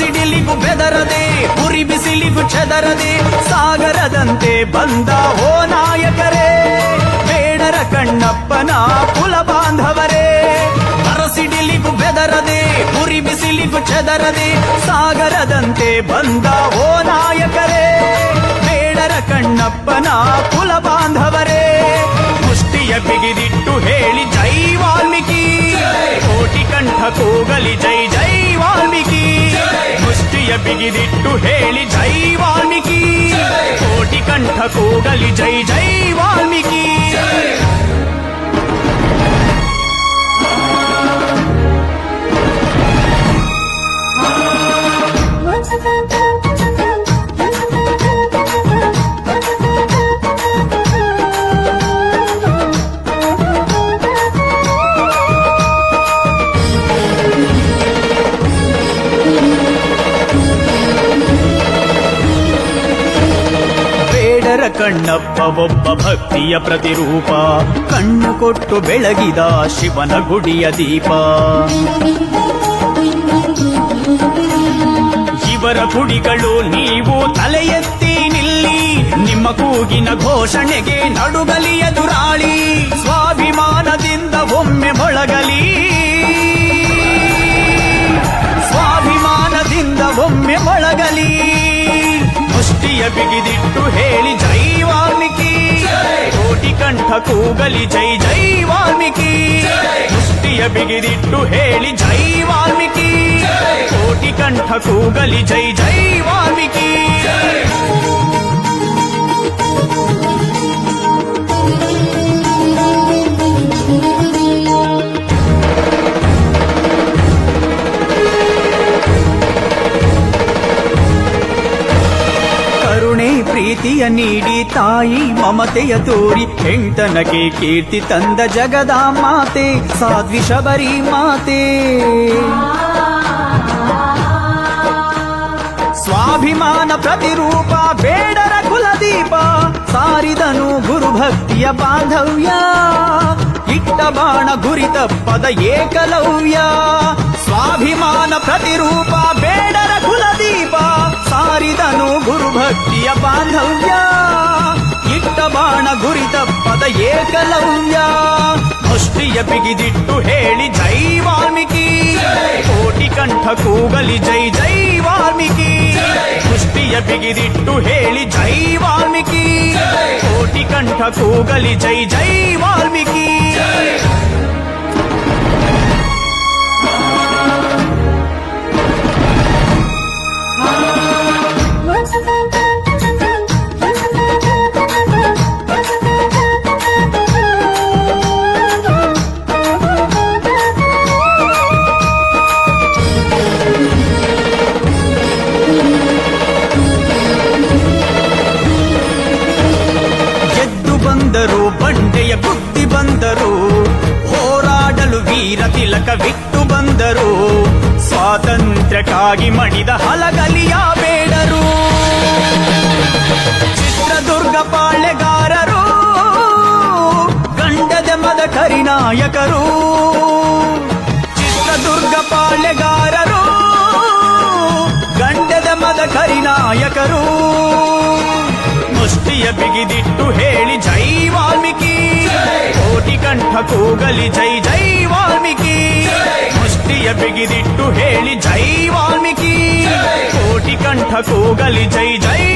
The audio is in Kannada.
ಬೆದರದೆ, ಉರಿ ಬಿಸಿಲಿಗೂ ಚದರದೆ, ಸಾಗರದಂತೆ ಬಂದ ಓ ನಾಯಕರೇ, ಬೇಡರ ಕಣ್ಣಪ್ಪನ ಕುಲ ಬಾಂಧವರೇ. ಅರಸಿಡಿಲಿಗೂ ಬೆದರದೆ, ಉರಿ ಬಿಸಿಲಿಗೂ ಚದರದೆ, ಸಾಗರದಂತೆ ಬಂದ ಓ ನಾಯಕರೇ. ಬೇಡರ ಕಣ್ಣಪ್ಪನ ಕುಲ ಬಾಂಧವರೇ. ಮುಷ್ಟಿಯ ಬಿಗಿದಿಟ್ಟು ಹೇಳಿ ಜೈ ವಾಲ್ಮೀಕಿ. ಕೋಟಿ ಕಂಠ ಕೂಗಲಿ ಜೈ ಜೈ ಮುಷ್ಟಿಯ ಬಿಗಿದಿಟ್ಟು ಹೇಳಿ ಜೈ ವಾಲ್ಮೀಕಿ ಕೋಟಿ ಕಂಠ ಕೂಗಲಿ ಜೈ ಜೈ ಕಣ್ಣಪ್ಪ ಒಬ್ಬ ಭಕ್ತಿಯ ಪ್ರತಿರೂಪ. ಕಣ್ಣು ಕೊಟ್ಟು ಬೆಳಗಿದ ಶಿವನ ಗುಡಿಯ ದೀಪ. ಇವರ ಗುಡಿಗಳು ನೀವು ತಲೆ ಎತ್ತಿ ನಿಲ್ಲಿ. ನಿಮ್ಮ ಕೂಗಿನ ಘೋಷಣೆಗೆ ನಡುಗಲಿ ಎದುರಾಳಿ. ಮುಷ್ಟಿಯ ಬಿಗಿದಿಟ್ಟು ಹೇಳಿ ಜೈ ವಾಲ್ಮೀಕಿ ಕೋಟಿ ಕಂಠ ಕೂಗಲಿ ಜೈ ಜೈ ವಾಲ್ಮೀಕಿ ಮುಷ್ಟಿಯ ಬಿಗಿದಿಟ್ಟು ಹೇಳಿ ಜೈ ವಾಲ್ಮೀಕಿ ಕೋಟಿ ಕಂಠ ಕೂಗಲಿ ಜೈ ಜೈ ವಾಲ್ಮೀಕಿ ಪ್ರೀತಿಯ ನೀಡಿ ತಾಯಿ ಮಮತೆಯ ತೋರಿ ಹೆಂಡನಗೆ ಕೀರ್ತಿ ತಂದ ಜಗದ ಮಾತೆ ಸಾಧ್ವಿ ಶಬರಿ ಮಾತೆ ಸ್ವಾಭಿಮಾನ ಪ್ರತಿರೂಪ ಬೇಡರ ಕುಲದೀಪ ಸಾರಿದನು ಗುರು ಭಕ್ತಿಯ ಬಾಂಧವ್ಯ ಇಟ್ಟ ಬಾಣ ಗುರಿ ತಪ್ಪದ ಏಕಲವ್ಯ ಸ್ವಾಭಿಮಾನ ಪ್ರತಿರೂಪ ಬೇಡರ ಏಕಲವ್ಯ ಮುಷ್ಟಿಯ ಬಿಗಿದಿಟ್ಟು ಹೇಳಿ ಜೈ ವಾಲ್ಮೀಕಿ ಕೋಟಿ ಕಂಠ ಕೂಗಲಿ ಜೈ ಜೈ ವಾಲ್ಮೀಕಿ ಮುಷ್ಟಿಯ ಬಿಗಿದಿಟ್ಟು ಹೇಳಿ ಜೈ ವಾಲ್ಮೀಕಿ ಕೋಟಿ ಕಂಠ ಕೂಗಲಿ ಜೈ ಜೈ ವಾಲ್ಮೀಕಿ ಬಂದರು, ಬಂಡೆಯ ಬುದ್ಧಿ ಬಂದರು. ಹೋರಾಡಲು ವೀರ ತಿಲಕ ಬಿಟ್ಟು ಬಂದರು. ಸ್ವಾತಂತ್ರ್ಯಕ್ಕಾಗಿ ಮಡಿದ ಹಲಗಲಿಯ ಬೇಡರು. ಚಿತ್ರದುರ್ಗ ಪಾಳೆಗಾರರು ಗಂಡದ ಮದ ಕರಿನಾಯಕರು ಚಿತ್ರದುರ್ಗ ಪಾಳೆಗಾರರು ಗಂಡದ ಮದ ಕರಿನಾಯಕರು ಮುಷ್ಟಿಯ ಬಿಗಿದಿಟ್ಟು ಹೇಳಿ ಕೂಗಲಿ ಜೈ ಜೈ ವಾಲ್ಮೀಕಿ ಮುಷ್ಟಿಯ ಬಿಗಿದಿಟ್ಟು ಹೇಳಿ ಜೈ ವಾಲ್ಮೀಕಿ ಕೋಟಿ ಕಂಠ ಕೂಗಲಿ ಜೈ ಜೈ ವಾಲ್ಮೀಕಿ